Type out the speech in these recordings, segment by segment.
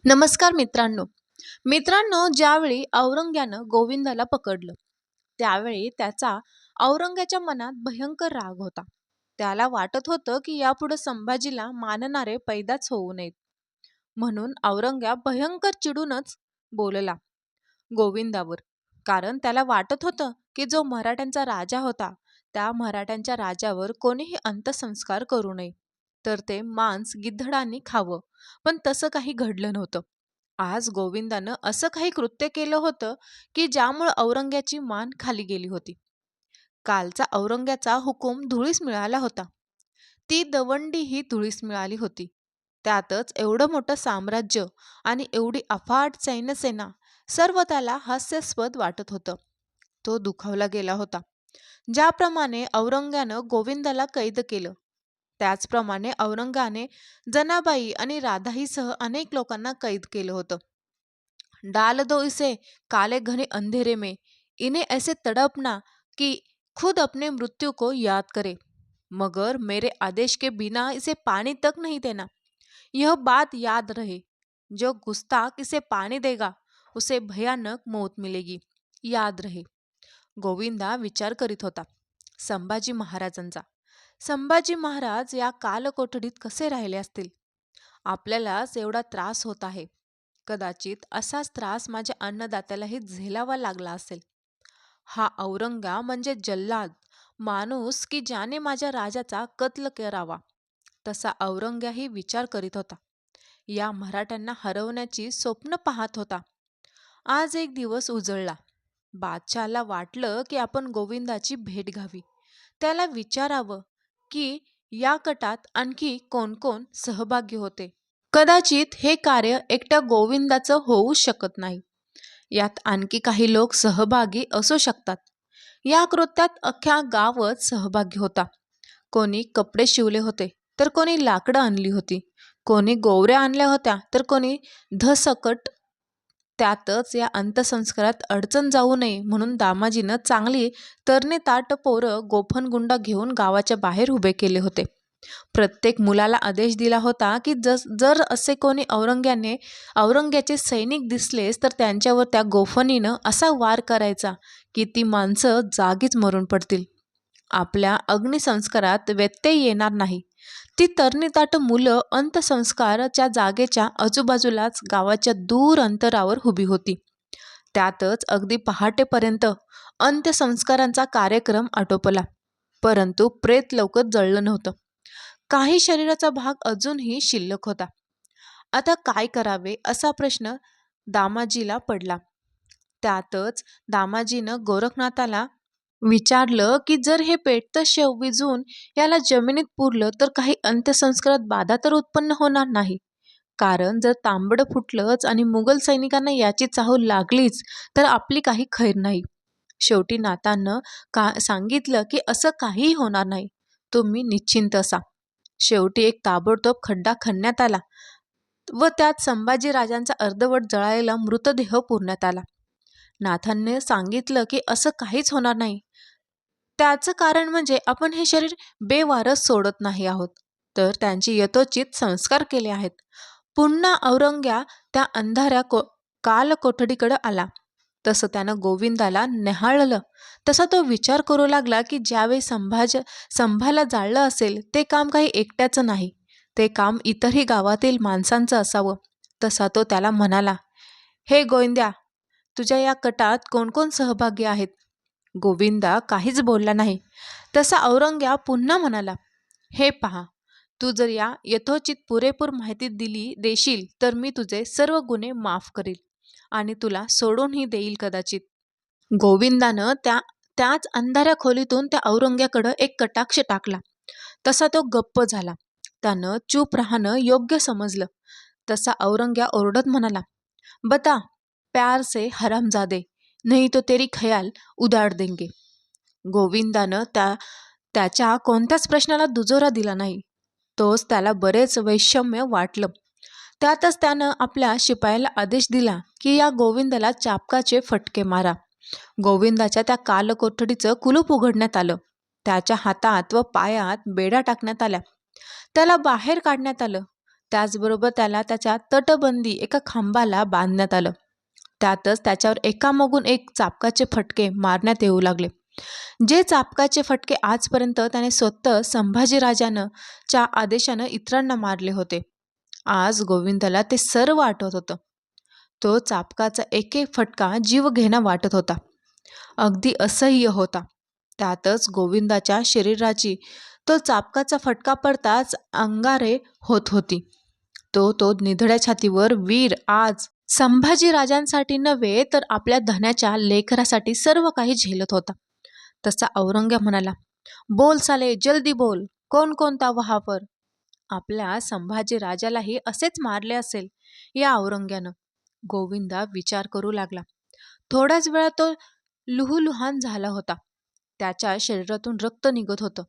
नमस्कार मित्रांनो. मित्रांनो ज्यावेळी औरंग्यानं गोविंदाला पकडलं त्यावेळी त्याचा औरंग्याच्या मनात भयंकर राग होता. त्याला वाटत होतं की यापुढे संभाजीला मानणारे पैदाच होऊ नयेत. म्हणून औरंग्या भयंकर चिडूनच बोलला गोविंदावर कारण त्याला वाटत होतं की जो मराठ्यांचा राजा होता त्या मराठ्यांच्या राजावर कोणीही अंत्यसंस्कार करू नये. तर ते मांस गिद्धडांनी खावं. पण तसं काही घडलं नव्हतं. आज गोविंदानं असं काही कृत्य केलं होतं की ज्यामुळं औरंग्याची मान खाली गेली होती. कालचा औरंग्याचा हुकूम धुळीस मिळाला होता. ती दवंडी ही धुळीस मिळाली होती. त्यातच एवढं मोठं साम्राज्य आणि एवढी अफाट सैन्यसेना सर्व त्याला हास्यास्पद वाटत होतं. तो दुखावला गेला होता. ज्याप्रमाणे औरंग्यानं गोविंदाला कैद केलं त्याचप्रमाणे औरंगाने जनाबाई आणि राधाईसह अनेक लोकांना कैद केलं होतं. डाल दो इसे काले घने अंधेरे में. इन्हें ऐसे तड़पना कि खुद अपने मृत्यु को याद करे। मगर मेरे आदेश के बिना इसे पानी तक नहीं देना। यह बात याद रहे। जो गुस्ताख इसे पानी देगा उसे भयानक मौत मिलेगी। याद रहे। गोविंदा विचार करीत होता संभाजी महाराजांचा। संभाजी महाराज या कालकोठडीत कसे राहिले असतील? आपल्यालाच एवढा त्रास होत आहे. कदाचित असाच त्रास माझ्या अन्नदात्यालाही झेलावा लागला असेल. हा औरंगा म्हणजे जल्लाद माणूस की ज्याने माझ्या राजाचा कत्ल करावा तसा औरंग्याही विचार करीत होता. या मराठ्यांना हरवण्याची स्वप्न पाहत होता. आज एक दिवस उजळला. बादशाला वाटलं की आपण गोविंदाची भेट घ्यावी. त्याला विचारावं की या कटात आणखी कोण कोण सहभागी होते. कदाचित हे कार्य एकट्या गोविंदाचं होऊ शकत नाही. यात आणखी काही लोक सहभागी असू शकतात. या कृत्यात अख्ख्या गावच सहभागी होता. कोणी कपडे शिवले होते तर कोणी लाकडं आणली होती. कोणी गोवऱ्या आणल्या होत्या तर कोणी धसकट त्यातच या अंत्यसंस्कारात अडचण जाऊ नये म्हणून दामाजीनं चांगली तरणे ताट पोरं गोफनगुंडा घेऊन गावाच्या बाहेर उभे केले होते. प्रत्येक मुलाला आदेश दिला होता की जस जर असे कोणी औरंग्याने औरंग्याचे सैनिक दिसलेस तर त्यांच्यावर त्या गोफनीनं असा वार करायचा की ती माणसं जागीच मरून पडतील. आपल्या अग्निसंस्कारात व्यत्यय येणार नाही. ती तरणीताट मुलं अंत्यसंस्काराच्या जागेच्या आजूबाजूलाच गावाच्या दूर अंतरावर उभी होती. त्यातच अगदी पहाटेपर्यंत अंत्यसंस्कारांचा कार्यक्रम आटोपला परंतु प्रेत लवकर जळलं नव्हतं. काही शरीराचा भाग अजूनही शिल्लक होता. आता काय करावे असा प्रश्न दामाजीला पडला. त्यातच दामाजीनं गोरखनाथाला विचारलं की जर हे पेटतं शेव विजून याला जमिनीत पुरलं तर काही अंत्यसंस्कारात बाधा तर उत्पन्न होणार नाही. कारण जर तांबडं फुटलंच आणि मुघल सैनिकांना याची चाहूल लागलीच तर आपली काही खैर नाही. शेवटी नातानं का सांगितलं की असं काहीही होणार नाही. तुम्ही निश्चिंत असा. शेवटी एक ताबडतोब खड्डा खणण्यात आला व त्यात संभाजी राजांचा अर्धवट जळालेला मृतदेह पुरण्यात आला. नाथांनी सांगितलं की असं काहीच होणार नाही. त्याचं कारण म्हणजे आपण हे शरीर बेवारस सोडत नाही आहोत. तर त्यांची यथोचित संस्कार केले आहेत. पुन्हा औरंग्या त्या अंधाऱ्या को कालकोठडीकडं आला. तसं त्यानं गोविंदाला न्याहाळलं. तसा तो विचार करू लागला की ज्यावेळी संभाज संभाला जाळलं असेल ते काम काही एकट्याचं नाही. ते काम इतरही गावातील माणसांचं असावं. तसा तो त्याला म्हणाला हे गोविंद्या तुझ्या या कटात कोण कोण सहभागी आहेत? गोविंदा काहीच बोलला नाही. तसा औरंग्या पुन्हा म्हणाला हे पहा तू जर या यथोचित पुरेपूर माहिती दिली देशील तर मी तुझे सर्व गुन्हे माफ करील आणि तुला सोडूनही देईल कदाचित. गोविंदानं त्या त्याच अंधाऱ्या खोलीतून त्या औरंग्याकडं एक कटाक्ष टाकला. तसा तो गप्प झाला. त्यानं चूप राहणं योग्य समजलं. तसा औरंग्या ओरडत म्हणाला बता प्यार से हरामजादे नहीं तो तेरी खयाल उदाड देंगे। गोविंदानं त्या त्याच्या कोणत्याच प्रश्नाला दुजोरा दिला नाही. तोच त्याला बरेच वैषम्य वाटलं. त्यातच त्यानं आपल्या शिपायाला आदेश दिला की या गोविंदाला चापकाचे फटके मारा. गोविंदाच्या त्या कालकोठडीचं कुलूप उघडण्यात आलं. त्याच्या हातात व पायात बेड्या टाकण्यात आल्या. त्याला बाहेर काढण्यात आलं. त्याचबरोबर त्याला त्याच्या तटबंदी एका खांबाला बांधण्यात आलं. त्यातच त्याच्यावर एकामागून एक चापकाचे फटके मारण्यात येऊ लागले. जे चापकाचे फटके आजपर्यंत त्याने स्वतः संभाजीराजानं च्या आदेशानं इतरांना मारले होते. आज गोविंदाला ते सर्व आठवत होतं. तो चापकाचा एक एक फटका जीव घेणा वाटत होता. अगदी असह्य होता. त्यातच गोविंदाच्या शरीराची तो चापकाचा फटका पडताच अंगारे होत होती. तो तो निधड्या छातीवर वीर आज संभाजीराजांसाठी नव्हे तर आपल्या धन्याच्या लेकरासाठी सर्व काही झेलत होता. तसा औरंग्या म्हणाला बोल साले जल्दी बोल. कोण कोणता आपल्या संभाजी राजालाही असेच मारले असेल. या औरंग्यानं गोविंदा विचार करू लागला. थोड्याच वेळा तो लुहुलुहान झाला होता. त्याच्या शरीरातून रक्त निघत होतं.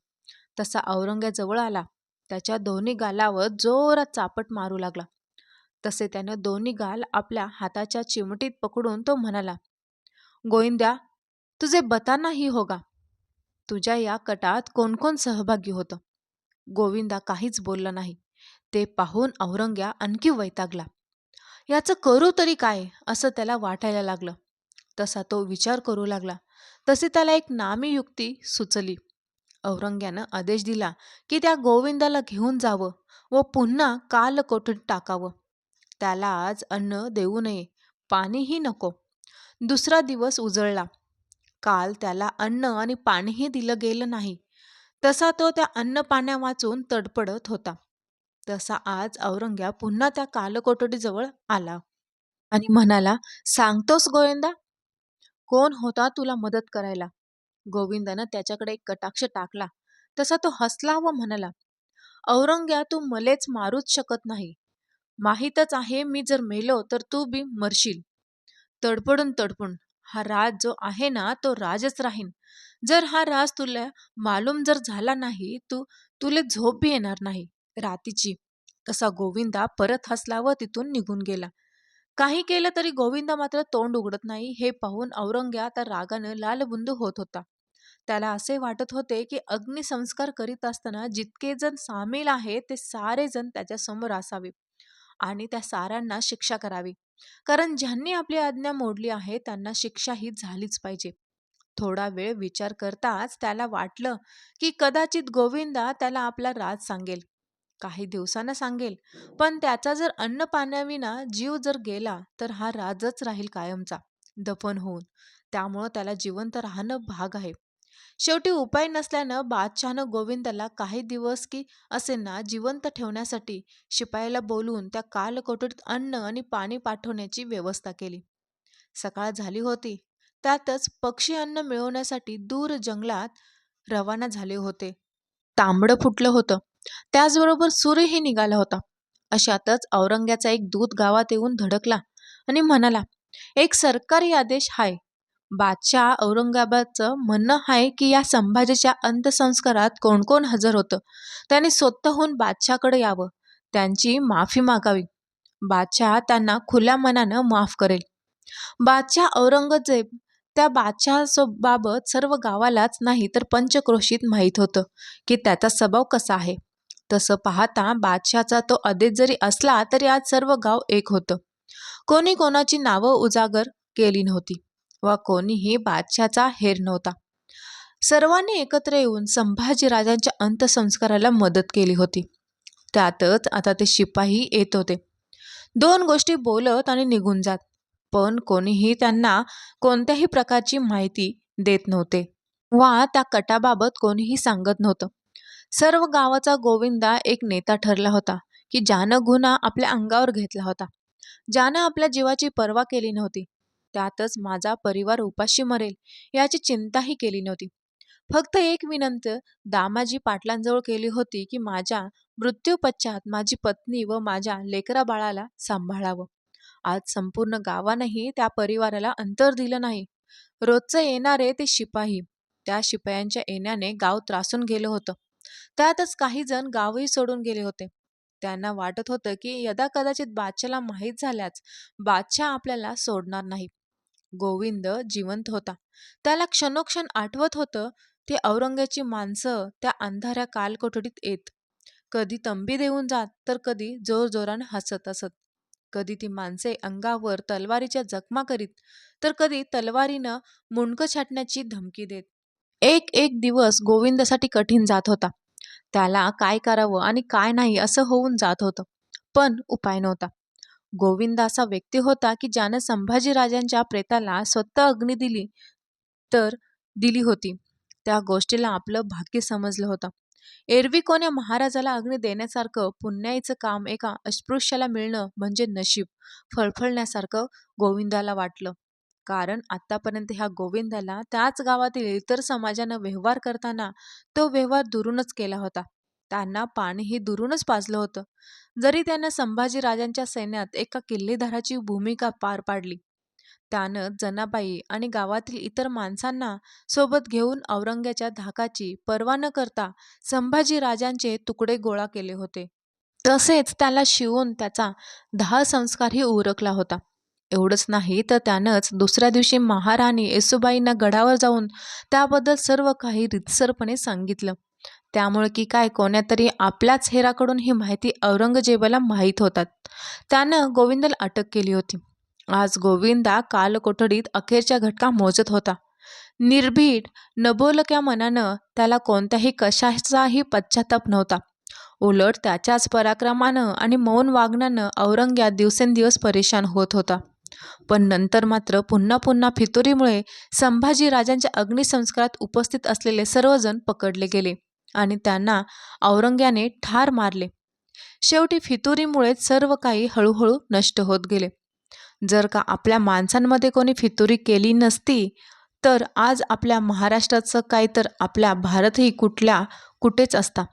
तसा औरंग्याजवळ आला. त्याच्या दोन्ही गालावर जोरात चापट मारू लागला. तसे त्यानं दोन्ही गाल आपल्या हाताच्या चिमटीत पकडून तो म्हणाला गोविंद्या तुझे बताना ही होगा. तुझ्या या कटात कोण कोण सहभागी होतं गोविंदा काहीच बोलला नाही. ते पाहून औरंग्या आणखी वैतागला. याचं करू तरी काय असं त्याला वाटायला लागलं. तसा तो विचार करू लागला. तसे त्याला एक नामी युक्ती सुचली. औरंग्यानं आदेश दिला की त्या गोविंदाला घेऊन जावं व पुन्हा कालकोठडीत टाकावं. त्याला आज अन्न देऊ नये पाणीही नको. दुसरा दिवस उजळला. काल त्याला अन्न आणि पाणीही दिलं गेलं नाही. तसा तो त्या अन्न पाण्या वाचून तडपडत होता. तसा आज औरंग्या पुन्हा त्या कालकोठडीजवळ आला आणि म्हणाला सांगतोस गोविंदा? कोण होता तुला मदत करायला? गोविंदानं त्याच्याकडे एक कटाक्ष टाकला. तसा तो हसला व म्हणाला औरंग्या तू मलेच मारूच शकत नाही. माहीतच आहे मी जर मेलो तर तू बी मरशील. तडपडून तडपून. हा राज जो आहे ना तो राजच राहीन. जर हा राज तुला मालूम जर झाला नाही तू तुले झोप बी येणार नाही. रातीची. तसा गोविंदा परत हसला व तिथून निघून गेला. काही केलं तरी गोविंदा मात्र तोंड उघडत नाही. हे पाहून औरंग्या आता रागानं लालबुंद होत होता. त्याला असे वाटत होते की अग्निसंस्कार करीत असताना जितके जण सामील आहेत ते सारे जण त्याच्यासमोर असावे. आणि त्या साऱ्यांना शिक्षा करावी. कारण ज्यांनी आपली आज्ञा मोडली आहे त्यांना शिक्षा ही झालीच पाहिजे. थोडा वेळ विचार करताच त्याला वाटलं की कदाचित गोविंदा त्याला आपला राज सांगेल. काही दिवसानं सांगेल. पण त्याचा जर अन्न पाण्याविना जीव जर गेला तर हा राजच राहील कायमचा दफन होऊन. त्यामुळं त्याला जिवंत राहणं भाग आहे. शेवटी उपाय नसल्यानं बादशहानं गोविंदाला काही दिवस की असे ना जिवंत ठेवण्यासाठी शिपायाला बोलून त्या कालकोटीत अन्न आणि पाणी पाठवण्याची व्यवस्था केली. सकाळ झाली होती. त्यातच पक्षी अन्न मिळवण्यासाठी दूर जंगलात रवाना झाले होते. तांबडं फुटलं होतं. त्याचबरोबर सूर्यही निघाला होता. अशातच औरंग्याचा एक दूत गावात येऊन धडकला आणि म्हणाला एक सरकारी आदेश हाय. बादशाह औरंगाबादचं म्हणणं आहे की या संभाजीच्या अंत्यसंस्कारात कोण कोण हजर होतं? त्याने स्वतःहून बादशाहकडे यावं. त्यांची माफी मागावी. बादशाह त्यांना खुल्या मनानं माफ करेल. बादशाह औरंगजेब त्या बादशहाबाबत सर्व गावालाच नाही तर पंचक्रोशीत माहीत होतं की त्याचा स्वभाव कसा आहे. तसं पाहता बादशाहचा तो अदेत जरी असला तरी आज सर्व गाव एक होतं. कोणी कोणाची नावं उजागर केली नव्हती. वा कोणीही बादशाचा हेर नव्हता. सर्वांनी एकत्र येऊन संभाजीराजांच्या अंत्यसंस्काराला मदत केली होती. त्यातच आता ते शिपाही येत होते. दोन गोष्टी बोलत आणि निघून जात पण कोणीही त्यांना कोणत्याही प्रकारची माहिती देत नव्हते वा त्या कटाबाबत कोणीही सांगत नव्हतं. सर्व गावाचा गोविंदा एक नेता ठरला होता की ज्यानं गुन्हा आपल्या अंगावर घेतला होता. ज्यानं आपल्या जीवाची पर्वा केली नव्हती. त्यातच माझा परिवार उपाशी मरेल याची चिंताही केली नव्हती. फक्त एक विनंत दामाजी पाटलांजवळ केली होती की माझ्या मृत्यूपश्चात माझी पत्नी व माझ्या लेकरा बाळाला सांभाळावं. आज संपूर्ण गावानंही त्या परिवाराला अंतर दिलं नाही. रोजचं येणारे ते शिपाही त्या शिपायांच्या येण्याने गाव त्रासून गेलं होतं. त्यातच काही जण गावही सोडून गेले होते. त्यांना वाटत होतं की यदा कदाचित बादशाला माहीत झाल्याच बादशाह आपल्याला सोडणार नाही. गोविंद जिवंत होता. त्याला क्षणोक्षण आठवत होतं ते औरंगाची माणसं त्या अंधाऱ्या कालकोठडीत येत. कधी तंबी देऊन जात तर कधी जोरजोरानं हसत असत. कधी ती माणसे अंगावर तलवारीच्या जखमा करीत तर कधी तलवारीनं मुंडकं छाटण्याची धमकी देत. एक एक दिवस गोविंदासाठी कठीण जात होता. त्याला काय करावं आणि काय नाही असं होऊन जात होतं. पण उपाय नव्हता. गोविंद असा व्यक्ती होता की ज्यानं संभाजीराजांच्या प्रेताला स्वतः अग्नी दिली तर दिली होती. त्या गोष्टीला आपलं भाग्य समजलं होतं. एरवी कोण्या महाराजाला अग्नी देण्यासारखं पुण्याईचं काम एका अस्पृश्याला मिळणं म्हणजे नशीब फळफळण्यासारखं गोविंदाला वाटलं. कारण आतापर्यंत ह्या गोविंदाला त्याच गावातील इतर समाजानं व्यवहार करताना तो व्यवहार दुरूनच केला होता. त्यांना पाणीही दुरूनच पाजलं होतं. जरी त्यानं संभाजीराजांच्या सैन्यात एका किल्लेदाराची भूमिका पार पाडली त्यानं जनाबाई आणि गावातील इतर माणसांना सोबत घेऊन औरंग्याच्या धाकाची पर्वा न करता संभाजीराजांचे तुकडे गोळा केले होते. तसेच त्याला शिवून त्याचा दहा संस्कारही उरकला होता. एवढंच नाही तर त्यानंच दुसऱ्या दिवशी महाराणी येसुबाईंना गडावर जाऊन त्याबद्दल सर्व काही रितसरपणे सांगितलं. त्यामुळे की काय कोण्यातरी आपल्याच हेराकडून ही माहिती औरंगजेबाला माहीत होतात. त्यानं गोविंदाला अटक केली होती. आज गोविंदा कालकोठडीत अखेरच्या घटका मोजत होता. निर्भीड नबोलक्या मनानं त्याला कोणत्याही कशाचाही पश्चाताप नव्हता. उलट त्याच्याच पराक्रमानं आणि मौन वागण्यानं औरंग्या दिवसेंदिवस परेशान होत होता. पण नंतर मात्र पुन्हा पुन्हा फितुरीमुळे संभाजीराजांच्या अग्निसंस्कारात उपस्थित असलेले सर्वजण पकडले गेले. आणि त्यांना औरंग्याने ठार मारले. शेवटी फितुरीमुळेच सर्व काही हळूहळू नष्ट होत गेले. जर का आपल्या माणसांमध्ये कोणी फितुरी केली नसती तर आज आपल्या महाराष्ट्राचं काय तर आपल्या भारतही कुठल्या कुठेच असता.